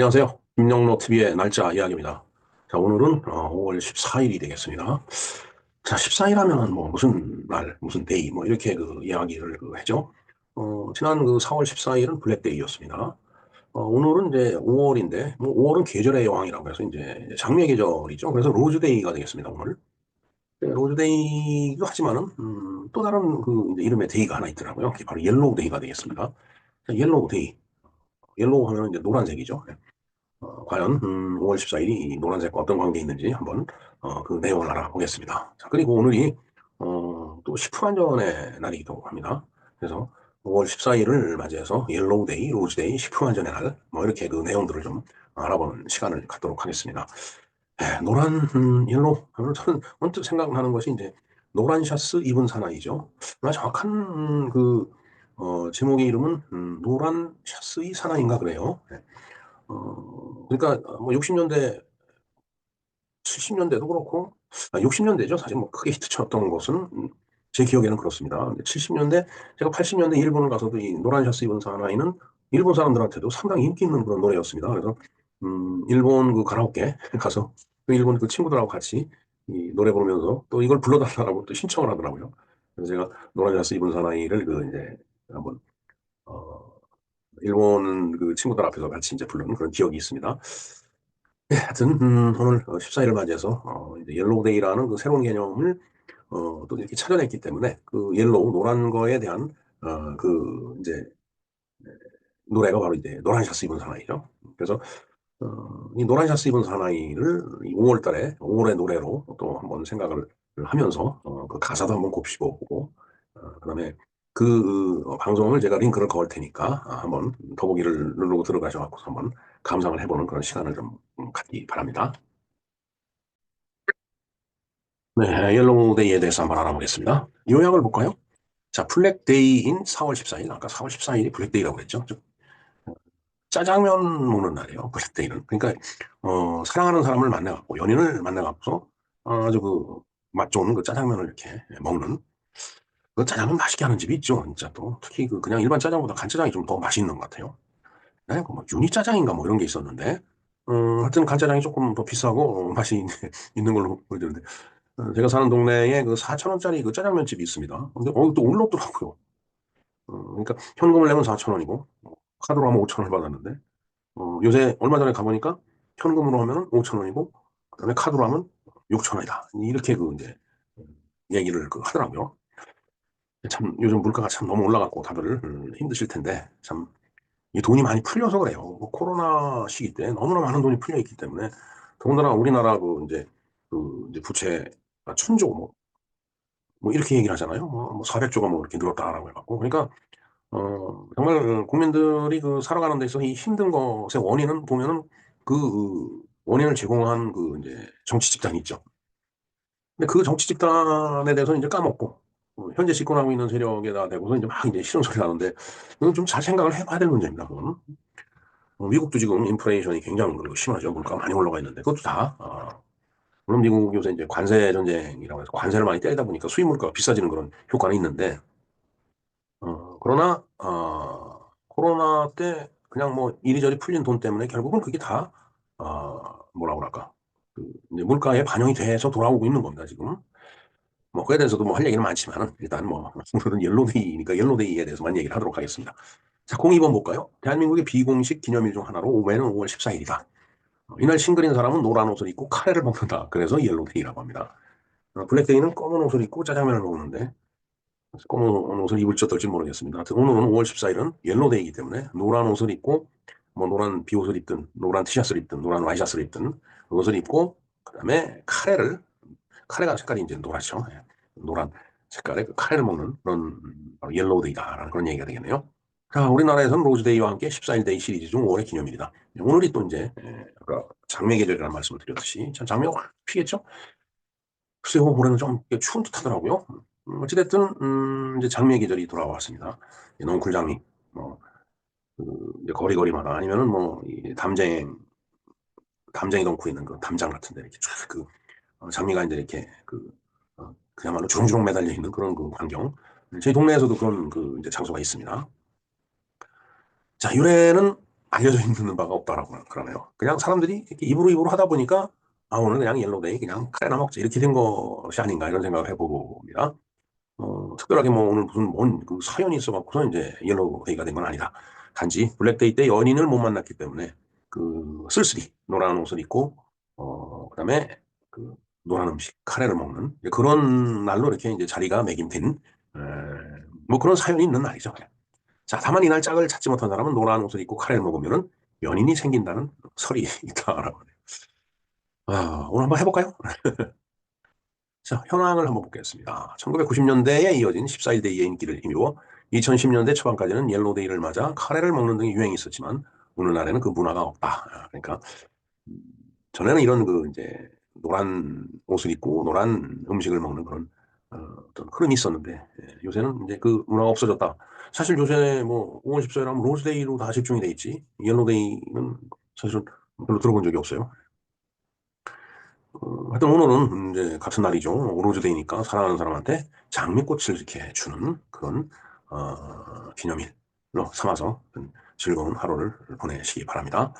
안녕하세요. 김영로 TV의 날짜 이야기입니다. 자, 오늘은 어, 5월 14일이 되겠습니다. 자, 14일 하면은 뭐 무슨 날, 무슨 데이, 뭐 이렇게 그 이야기를 그 했죠. 어, 지난 그 4월 14일은 블랙데이였습니다. 어, 오늘은 이제 5월인데, 뭐 5월은 계절의 여왕이라고 해서 이제 장미 계절이죠. 그래서 로즈데이가 되겠습니다, 오늘. 네, 로즈데이도 하지만은, 음, 또 다른 그 이름의 데이가 하나 있더라고요. 바로 옐로우 데이가 되겠습니다. 자, 옐로우 데이. 옐로우 하면 이제 노란색이죠. 네. 어, 과연 음, 5월 14일이 노란색과 어떤 관계 있는지 한번 어, 그 내용을 알아보겠습니다. 자, 그리고 오늘이 어, 또 식품안전의 날이기도 합니다. 그래서 5월 14일을 맞이해서 옐로우데이, 로즈데이, 식품안전의 날, 뭐 이렇게 그 내용들을 좀 알아보는 시간을 갖도록 하겠습니다. 네, 노란, 음, 옐로우 저는 언뜻 생각나는 것이 이제 노란 샤스 입은 사나이죠. 정확한 음, 그 어, 제목의 이름은 음, 노란 샤스의 사나인가 그래요. 네. 어, 그러니까 뭐 60년대, 70년대도 그렇고, 아, 60년대죠. 사실 뭐 크게 히트쳤던 것은 음, 제 기억에는 그렇습니다. 70년대, 제가 80년대 일본을 가서도 이 노란 샤스 입은 사나이는 일본 사람들한테도 상당히 인기 있는 그런 노래였습니다. 그래서 음, 일본 그 가라오케 가서 그 일본 그 친구들하고 같이 이 노래 부르면서 또 이걸 불러달라고 또 신청을 하더라고요. 그래서 제가 노란 샤스 입은 사나이를 그 이제 한번 어, 일본 그 친구들 앞에서 같이 이제 부르는 그런 기억이 있습니다. 네, 하여튼 음, 오늘 14일을 맞이해서 어, 이제 옐로우데이라는 그 새로운 개념을 어, 또 이렇게 찾아냈기 때문에 그 옐로우 노란 거에 대한 어, 그 이제 노래가 바로 이제 노란 샤스 입은 사나이죠. 그래서 어, 이 노란 샤스 입은 사나이를 5월달에 5월의 노래로 또 한번 생각을 하면서 어, 그 가사도 한번 곱씹어 보고 어, 그다음에 그 어, 방송을 제가 링크를 거을 테니까 아, 한번 더보기를 누르고 들어가셔서 한번 감상을 해보는 그런 시간을 좀 갖기 바랍니다. 네, 옐로우데이에 대해서 한번 알아보겠습니다. 요약을 볼까요? 자, 블랙데이인 4월 14일. 아까 4월 14일이 블랙데이라고 그랬죠. 짜장면 먹는 날이에요. 블랙데이는. 그러니까 어, 사랑하는 사람을 만나갖고 연인을 만나갖고 아주 그 맛 좋은 그 짜장면을 이렇게 먹는 그 짜장면 맛있게 하는 집이 있죠. 진짜 또 특히 그 그냥 일반 짜장보다 간짜장이 좀 더 맛있는 것 같아요. 네, 그뭐 유니 짜장인가 뭐 이런 게 있었는데, 음, 하여튼 간짜장이 조금 더 비싸고 어, 맛이 있는 걸로 보이는데, 어, 제가 사는 동네에 그 4천 원짜리 그 짜장면 집이 있습니다. 근데 어, 또 올랐더라고요. 어, 그러니까 현금을 내면 4천 원이고 카드로 하면 5천 원을 받았는데, 어, 요새 얼마 전에 가보니까 현금으로 하면 5천 원이고 그 다음에 카드로 하면 6천 원이다. 이렇게 그 이제 얘기를 그 하더라고요. 참 요즘 물가가 참 너무 올라갔고 다들 음, 힘드실 텐데 참 이 돈이 많이 풀려서 그래요. 뭐 코로나 시기 때 너무나 많은 돈이 풀려 있기 때문에 더군다나 우리나라 그 이제 그 이제 부채 천조 뭐, 뭐 이렇게 얘기를 하잖아요. 뭐, 뭐 400조가 뭐 이렇게 늘었다라고 해갖고 그러니까 어 정말 국민들이 그 살아가는 데서 이 힘든 것의 원인은 보면은 그 원인을 제공한 그 이제 정치 집단이 있죠. 근데 그 정치 집단에 대해서는 이제 까먹고 어, 현재 집권하고 있는 세력에다 대고서 이제 막 이제 싫은 소리 나는데 이건 좀 잘 생각을 해봐야 될 문제입니다. 그건. 어, 미국도 지금 인플레이션이 굉장히 심하죠. 물가가 많이 올라가 있는데 그것도 다 어, 물론 미국 요새 이제 관세 전쟁이라고 해서 관세를 많이 때리다 보니까 수입 물가가 비싸지는 그런 효과는 있는데 어, 그러나 어, 코로나 때 그냥 뭐 이리저리 풀린 돈 때문에 결국은 그게 다 어, 뭐라고 할까 그 물가에 반영이 돼서 돌아오고 있는 겁니다 지금. 뭐 그에 대해서도 뭐 할 얘기는 많지만은 일단 뭐 오늘은 옐로데이니까 옐로데이에 대해서만 얘기를 하도록 하겠습니다. 자, 02번 볼까요? 대한민국의 비공식 기념일 중 하나로 올해는 5월 14일이다. 이날 싱글인 사람은 노란 옷을 입고 카레를 먹는다. 그래서 옐로데이라고 합니다. 어, 블랙데이는 검은 옷을 입고 짜장면을 먹는데 검은 옷을 입을지 어떨지 모르겠습니다. 오늘은 5월 14일은 옐로데이이기 때문에 노란 옷을 입고 뭐 노란 비옷을 입든 노란 티셔츠를 입든 노란 와이셔츠를 입든 옷을 입고 그 다음에 카레를 카레가 색깔이 이제 노랗죠. 예. 노란 색깔의 그 카레를 먹는 그런 옐로우데이다라는 그런 얘기가 되겠네요. 자, 우리나라에서는 로즈데이와 함께 14일 데이 시리즈 중 5월 기념일이다. 오늘이 또 이제 예, 아까 장미 계절이라는 말씀을 드렸듯이 참 장미가 확 피겠죠. 글쎄요, 올해는 좀 추운 듯 하더라고요. 음, 어찌됐든 음, 이제 장미 계절이 돌아왔습니다. 넝쿨 장미, 뭐 그, 이제 거리거리마다 아니면은 뭐 이 담쟁 담쟁이 덩쿠 있는 그 담장 같은 데 이렇게 쫙그 어, 장미가 이제 이렇게 그 어, 그야말로 주렁주렁 매달려 있는 그런 그 광경. 저희 동네에서도 그런 그 이제 장소가 있습니다. 자, 유래는 알려져 있는 바가 없다라고 그러네요. 그냥 사람들이 이렇게 입으로 입으로 하다 보니까 아 오늘 그냥 옐로데이 그냥 카레나 먹자 이렇게 된 것이 아닌가 이런 생각을 해봅니다. 어, 특별하게 뭐 오늘 무슨 뭔 그 사연이 있어갖고서 이제 옐로데이가 된 건 아니다. 단지 블랙데이 때 연인을 못 만났기 때문에 그 쓸쓸히 노란 옷을 입고 어 그다음에 그 노란 음식 카레를 먹는 그런 날로 이렇게 이제 자리가 매김된 에, 뭐 그런 사연이 있는 날이죠. 자, 다만 이날 짝을 찾지 못한 사람은 노란 옷을 입고 카레를 먹으면 연인이 생긴다는 설이 있다라고 해요. 아, 오늘 한번 해볼까요? 자, 현황을 한번 보겠습니다. 1990년대에 이어진 14일 데이의 인기를 힘입어 2010년대 초반까지는 옐로데이를 맞아 카레를 먹는 등의 유행이 있었지만 오늘날에는 그 문화가 없다. 그러니까 전에는 이런 그 이제 노란 옷을 입고 노란 음식을 먹는 그런 어, 떤 흐름이 있었는데 예, 요새는 이제 그 문화가 없어졌다. 사실 요새 뭐 5월 14일 하면 로즈데이로 다 집중이 돼 있지 옐로데이는 사실은 별로 들어본 적이 없어요. 어, 하여튼 오늘은 이제 같은 날이죠. 로즈데이니까 사랑하는 사람한테 장미꽃을 이렇게 주는 그런 어, 기념일로 삼아서 즐거운 하루를 보내시기 바랍니다.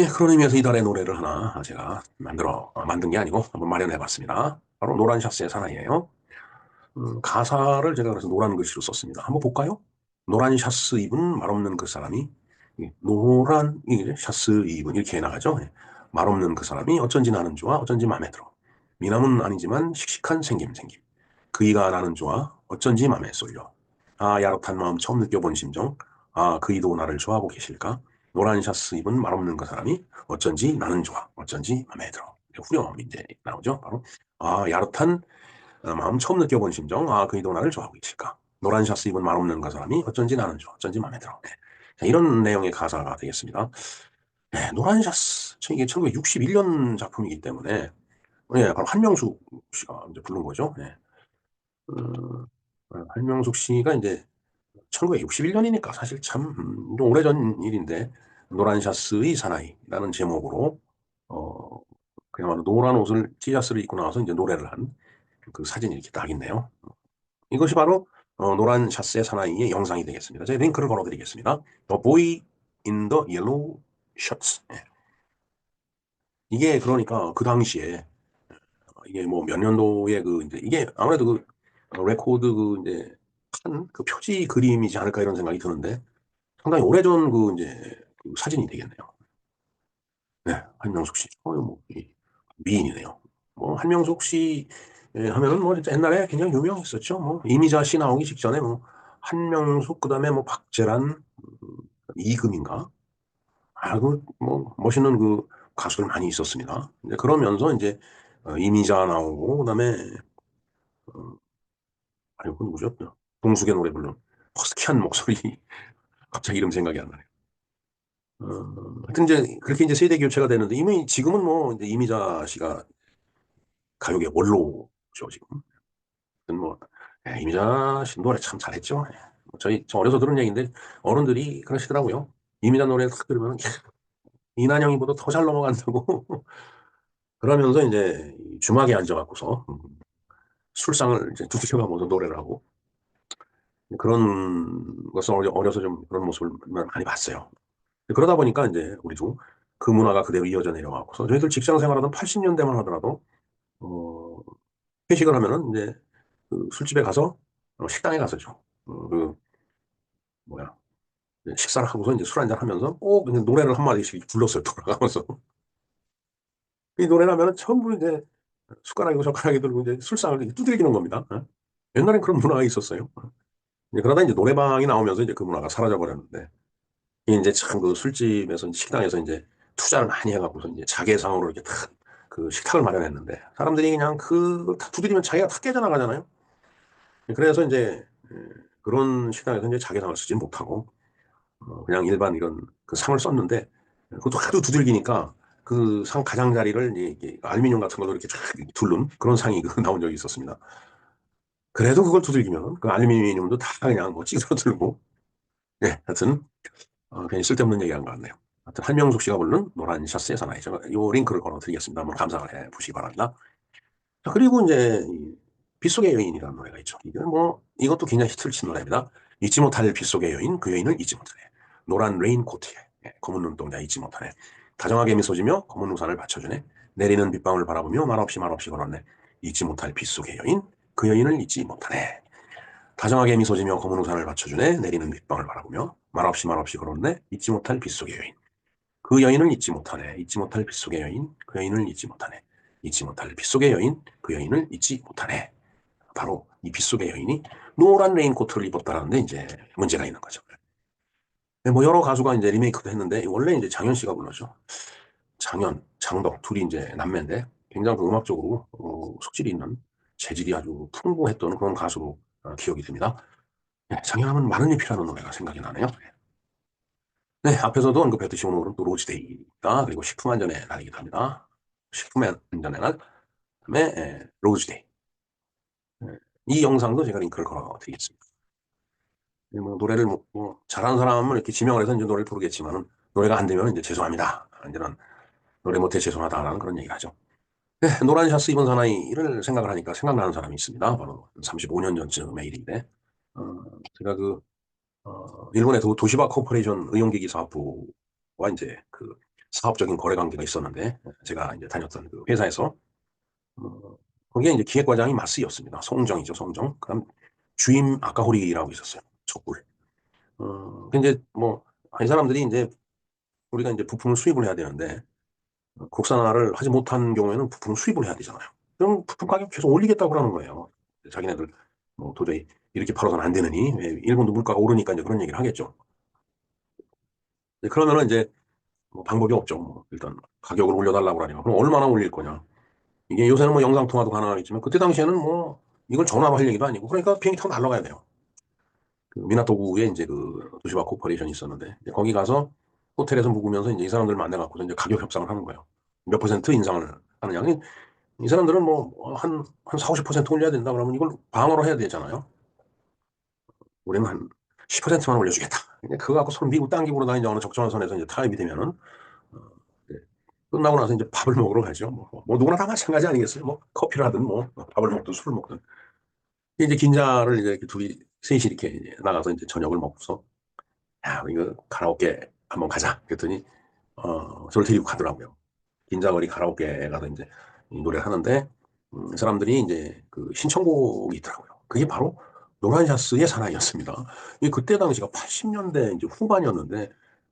예, 그런 의미에서 이달의 노래를 하나 제가 만들어 어, 만든 게 아니고 한번 마련해 봤습니다. 바로 노란 샤스의 사나이예요. 음, 가사를 제가 그래서 노란 글씨로 썼습니다. 한번 볼까요? 노란 샤스 입은 말없는 그 사람이 노란 샤스 입은 이렇게 나가죠. 예. 말없는 그 사람이 어쩐지 나는 좋아 어쩐지 마음에 들어. 미남은 아니지만 씩씩한 생김 생김. 그이가 나는 좋아 어쩐지 마음에 쏠려. 아 야릇한 마음 처음 느껴본 심정. 아 그이도 나를 좋아하고 계실까? 노란 샤스 입은 말없는 그 사람이 어쩐지 나는 좋아 어쩐지 마음에 들어. 후렴이 이제 나오죠. 바로 아 야릇한 어, 마음 처음 느껴본 심정. 아, 그이도 나를 좋아하고 있을까? 노란 샤스 입은 말 없는 그 사람이 어쩐지 나는 좋아. 어쩐지 마음에 들어. 네. 자, 이런 내용의 가사가 되겠습니다. 네, 노란 샤스. 이게 1961년 작품이기 때문에, 네, 바로 한명숙 씨가 이제 부른 거죠. 네. 어, 한명숙 씨가 이제 1961년이니까 사실 참 음, 좀 오래전 일인데, 노란 샤스의 사나이라는 제목으로, 어, 그야말로 노란 옷을, 티셔츠를 입고 나와서 이제 노래를 한 그 사진이 이렇게 딱 있네요. 이것이 바로 어, 노란 샤스의 사나이의 영상이 되겠습니다. 제가 링크를 걸어드리겠습니다. The Boy in the Yellow Shirts. 예. 이게 그러니까 그 당시에 이게 뭐 몇 년도에 그 이제 이게 아무래도 그 레코드 그 이제 한 그 표지 그림이지 않을까 이런 생각이 드는데 상당히 오래전 그 이제 그 사진이 되겠네요. 네, 한명숙 씨. 어, 뭐 미인이네요. 뭐 한명숙 씨 예, 하면은 뭐 진짜 옛날에 굉장히 유명했었죠. 뭐 이미자 씨 나오기 직전에 뭐 한명숙 그 다음에 뭐 박재란 음, 이금인가 아 그 뭐 멋있는 그 가수들 많이 있었습니다. 이제 그러면서 이제 어, 이미자 나오고 그 다음에 어, 아니 그 누구죠? 동숙의 노래 부른 허스키한 목소리 갑자기 이름 생각이 안 나네요. 어, 하여튼 이제 그렇게 이제 세대 교체가 되는데 이미 지금은 뭐 이제 이미자 씨가 가요계 원로 죠 지금. 뭐 예, 이미자 씨 노래 참 잘했죠. 예. 뭐 저희 저 어려서 들은 얘기인데 어른들이 그러시더라고요. 이미자 노래 딱 들으면 이난영이보다 더 잘 넘어간다고. 그러면서 이제 주막에 앉아갖고서 음, 술상을 이제 두드려가면서 노래를 하고 그런 것을 어려서 좀 그런 모습을 많이 봤어요. 그러다 보니까 이제 우리도 그 문화가 그대로 이어져 내려가고서 저희들 직장 생활하던 80년대만 하더라도 어, 회식을 하면은 이제 그 술집에 가서 어, 식당에 가서죠. 어, 그 뭐야 식사를 하고서 이제 술 한잔 하면서 꼭 그냥 노래를 한 마디씩 불렀어요 돌아가면서 이 노래를 하면은 전부 이제 숟가락이고 젓가락이 들고 이제 술상을 두들기는 겁니다. 어? 옛날엔 그런 문화가 있었어요. 이제 그러다 이제 노래방이 나오면서 이제 그 문화가 사라져 버렸는데 이제 참 그 술집에서 식당에서 이제 투자를 많이 해갖고서 이제 자개상으로 이렇게 탁 그 식탁을 마련했는데 사람들이 그냥 그걸 다 두드리면 자기가 다 깨져나가잖아요. 그래서 이제 예, 그런 식당에서 이제 자기상을 쓰지 못하고 어, 그냥 일반 이런 그 상을 썼는데 그것도 하도 두들기니까 그 상 가장자리를 이게 알루미늄 같은 걸로 이렇게 둘른 그런 상이 그 나온 적이 있었습니다. 그래도 그걸 두들기면 그 알루미늄도 다 그냥 뭐 찌그러들고 예, 하여튼 어, 괜히 쓸데없는 얘기한 것 같네요. 하여튼 한명숙 씨가 부른 노란 샤스의 사나이. 제가 이 링크를 걸어드리겠습니다. 한번 감상을 해 보시기 바랍니다. 자, 그리고 이제 빗속의 여인이라는 노래가 있죠. 이게 뭐 이것도 굉장히 히트를 친 노래입니다. 잊지 못할 빗속의 여인, 그 여인을 잊지 못해. 노란 레인 코트에 예, 검은 눈동자 잊지 못하네. 다정하게 미소지며 검은 우산을 받쳐주네. 내리는 빗방울 바라보며 말없이 말없이 걸었네. 잊지 못할 빗속의 여인, 그 여인을 잊지 못하네. 다정하게 미소지며 검은 우산을 받쳐주네. 내리는 빗방울 바라보며 말없이 말없이 걸었네. 잊지 못할 빗속의 여인. 그 여인을 잊지 못하네. 잊지 못할 빗속의 여인, 그 여인을 잊지 못하네. 잊지 못할 빗속의 여인, 그 여인을 잊지 못하네. 바로 이 빗속의 여인이 노란 레인코트를 입었다라는데 이제 문제가 있는 거죠. 네, 뭐 여러 가수가 이제 리메이크도 했는데 원래 이제 장현 씨가 불렀죠. 장현, 장덕 둘이 이제 남매인데 굉장히 그 음악적으로 어, 속질이 있는 재질이 아주 풍부했던 그런 가수로 어, 기억이 됩니다. 네, 장현하면 많은 잎 필요하는 노래가 생각이 나네요. 네, 앞에서도 언급했듯이 오늘은 또 로즈데이가 그리고 식품 안전의 날이기도 합니다. 식품 안전의 날, 그다음에 에, 로즈데이. 네, 이 영상도 제가 링크를 걸어드리겠습니다. 네, 뭐 노래를 뭐, 뭐 잘하는 사람은 이렇게 지명을 해서 이제 노래를 부르겠지만은 노래가 안 되면 이제 죄송합니다. 이제는 노래 못해 죄송하다라는 그런 얘기를 하죠. 네, 노란 샤스 입은 사나이를 생각을 하니까 생각나는 사람이 있습니다. 바로 35년 전쯤의 일인데, 어, 제가 그, 어, 일본의 도, 도시바 코퍼레이션 의용기기 사업부와 이제 그 사업적인 거래 관계가 있었는데, 제가 이제 다녔던 그 회사에서, 어, 거기에 이제 기획과장이 마스였습니다. 송정이죠, 송정. 그럼 주임 아까호리라고 있었어요. 촛불. 어, 근데 뭐, 이 사람들이 이제 우리가 이제 부품을 수입을 해야 되는데, 국산화를 하지 못한 경우에는 부품을 수입을 해야 되잖아요. 그럼 부품 가격 계속 올리겠다고 그러는 거예요. 자기네들 뭐 도저히 이렇게 팔아서는 안 되느니 일본도 물가가 오르니까 이제 그런 얘기를 하겠죠. 그러면은 이제 뭐 방법이 없죠. 뭐 일단 가격을 올려달라고 그러니까 그럼 얼마나 올릴 거냐. 이게 요새는 뭐 영상 통화도 가능하겠지만 그때 당시에는 뭐 이걸 전화로 할 얘기도 아니고 그러니까 비행기 타고 날아가야 돼요. 그 미나토구에 이제 그 도시바 코퍼레이션이 있었는데 거기 가서 호텔에서 묵으면서 이제 이 사람들 만나갖고 이제 가격 협상을 하는 거예요. 몇 퍼센트 인상을 하느냐. 이 사람들은 뭐, 한, 한 4, 50% 올려야 된다 그러면 이걸 방어로 해야 되잖아요. 우리는 한 10%만 올려주겠다. 그거 갖고 손 미국 당기고 다니지 어느 적정한 선에서 이제 타협이 되면은, 어, 네. 끝나고 나서 이제 밥을 먹으러 가죠. 뭐, 뭐, 누구나 다 마찬가지 아니겠어요? 뭐, 커피를 하든 뭐, 밥을 먹든 술을 먹든. 이제 긴자를 이제 둘이, 셋이 이렇게 이제 나가서 이제 저녁을 먹고서, 야, 이거 가라오케 한번 가자. 그랬더니, 어, 저를 데리고 가더라고요. 긴자거리 가라오케 가서 이제 노래를 하는데, 음, 사람들이 이제 그 신청곡이 있더라고요. 그게 바로 노란 샤스의 사나이였습니다. 그때 당시가 80년대 이제 후반이었는데,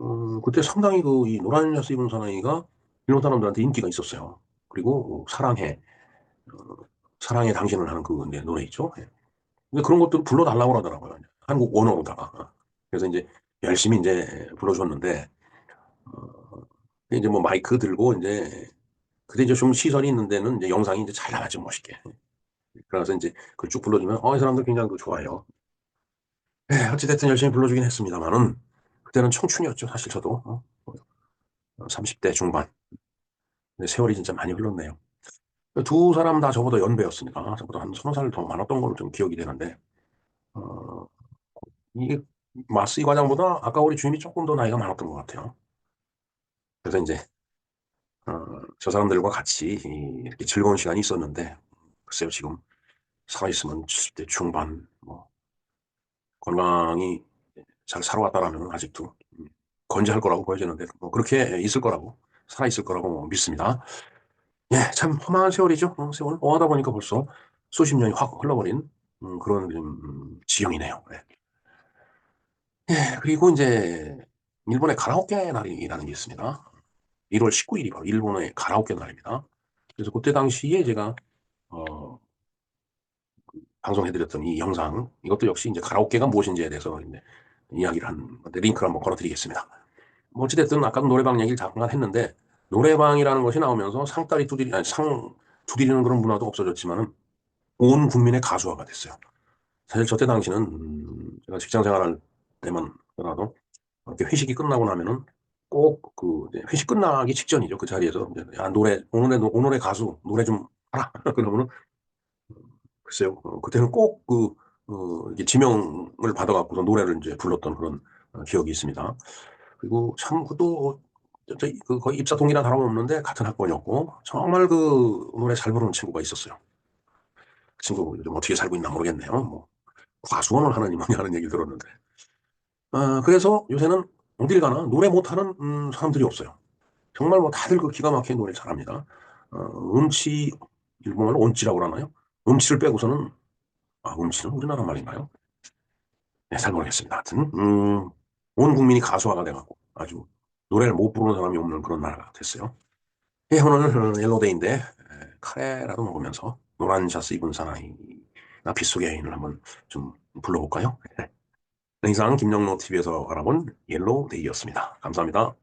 음, 그때 상당히 그 이 노란 샤스 입은 사나이가 일본 사람들한테 인기가 있었어요. 그리고 사랑해, 어, 사랑해 당신을 하는 그 노래 있죠. 예. 근데 그런 것들을 불러달라고 하더라고요. 한국 원어로다가. 그래서 이제 열심히 이제 불러줬는데, 어, 이제 뭐 마이크 들고 이제, 그때 이제 좀 시선이 있는 데는 이제 영상이 이제 잘 나왔죠, 멋있게. 그래서 이제 그걸 쭉 불러주면, 어, 이 사람들 굉장히 그 좋아해요. 네, 어찌됐든 열심히 불러주긴 했습니다만은, 그때는 청춘이었죠, 사실 저도. 어? 30대 중반. 세월이 진짜 많이 흘렀네요. 두 사람 다 저보다 연배였습니다. 저보다 한 서너 살 더 많았던 걸로 좀 기억이 되는데, 어, 이게 마스 이 과장보다 아까 우리 주임이 조금 더 나이가 많았던 것 같아요. 그래서 이제 어, 저 사람들과 같이 이렇게 즐거운 시간이 있었는데 글쎄요 지금 살아있으면 70대 중반 뭐 건강이 잘 살아왔다라면 아직도 건재할 거라고 보여지는데 뭐 그렇게 있을 거라고 살아있을 거라고 믿습니다. 예, 참 험한 세월이죠. 어, 세월 어하다 보니까 벌써 수십 년이 확 흘러버린 음, 그런 음, 지형이네요. 네. 예, 그리고 이제 일본의 가라오케 날이라는 게 있습니다. 1월 19일이 바로 일본의 가라오케 날입니다. 그래서 그때 당시에 제가 어, 방송해드렸던 이 영상 이것도 역시 이제 가라오케가 무엇인지에 대해서 이야기를 한 건데 링크를 한번 걸어드리겠습니다. 뭐 어찌됐든 아까도 노래방 얘기를 잠깐 했는데 노래방이라는 것이 나오면서 상다리 두드리 아니 상 두드리는 그런 문화도 없어졌지만은 온 국민의 가수화가 됐어요. 사실 저때 당시는 음, 제가 직장 생활할 때만 하더라도 이렇게 회식이 끝나고 나면은 꼭 그 회식 끝나기 직전이죠. 그 자리에서 야 노래 오늘의 오늘의 가수 노래 좀 하라 그러면은 글쎄요 어, 그때는 꼭그 어, 지명을 받아갖고서 노래를 이제 불렀던 그런 어, 기억이 있습니다. 그리고 참 그도 그 거의 입사 동기랑 다름없는데 같은 학번이었고 정말 그 노래 잘 부르는 친구가 있었어요. 그 친구 요즘 어떻게 살고 있나 모르겠네요. 뭐 과수원을 하느니 뭐냐 하는 얘기 들었는데 어, 그래서 요새는 어딜 가나 노래 못하는 음, 사람들이 없어요. 정말 뭐 다들 그 기가 막히게 노래 잘합니다. 어, 음치 일본말로 온치라고 그러나요? 음치를 빼고서는 아 음치는 우리나라 말인가요? 네, 잘 모르겠습니다. 하여튼 음, 온 국민이 가수화가 돼갖고 아주 노래를 못 부르는 사람이 없는 그런 나라가 됐어요. 예, 오늘 옐로데이인데 에, 카레라도 먹으면서 노란 샤스 입은 사나이 나 빗속의 여인을 한번 좀 불러볼까요? 네, 이상 김영로 TV에서 알아본 옐로데이였습니다. 감사합니다.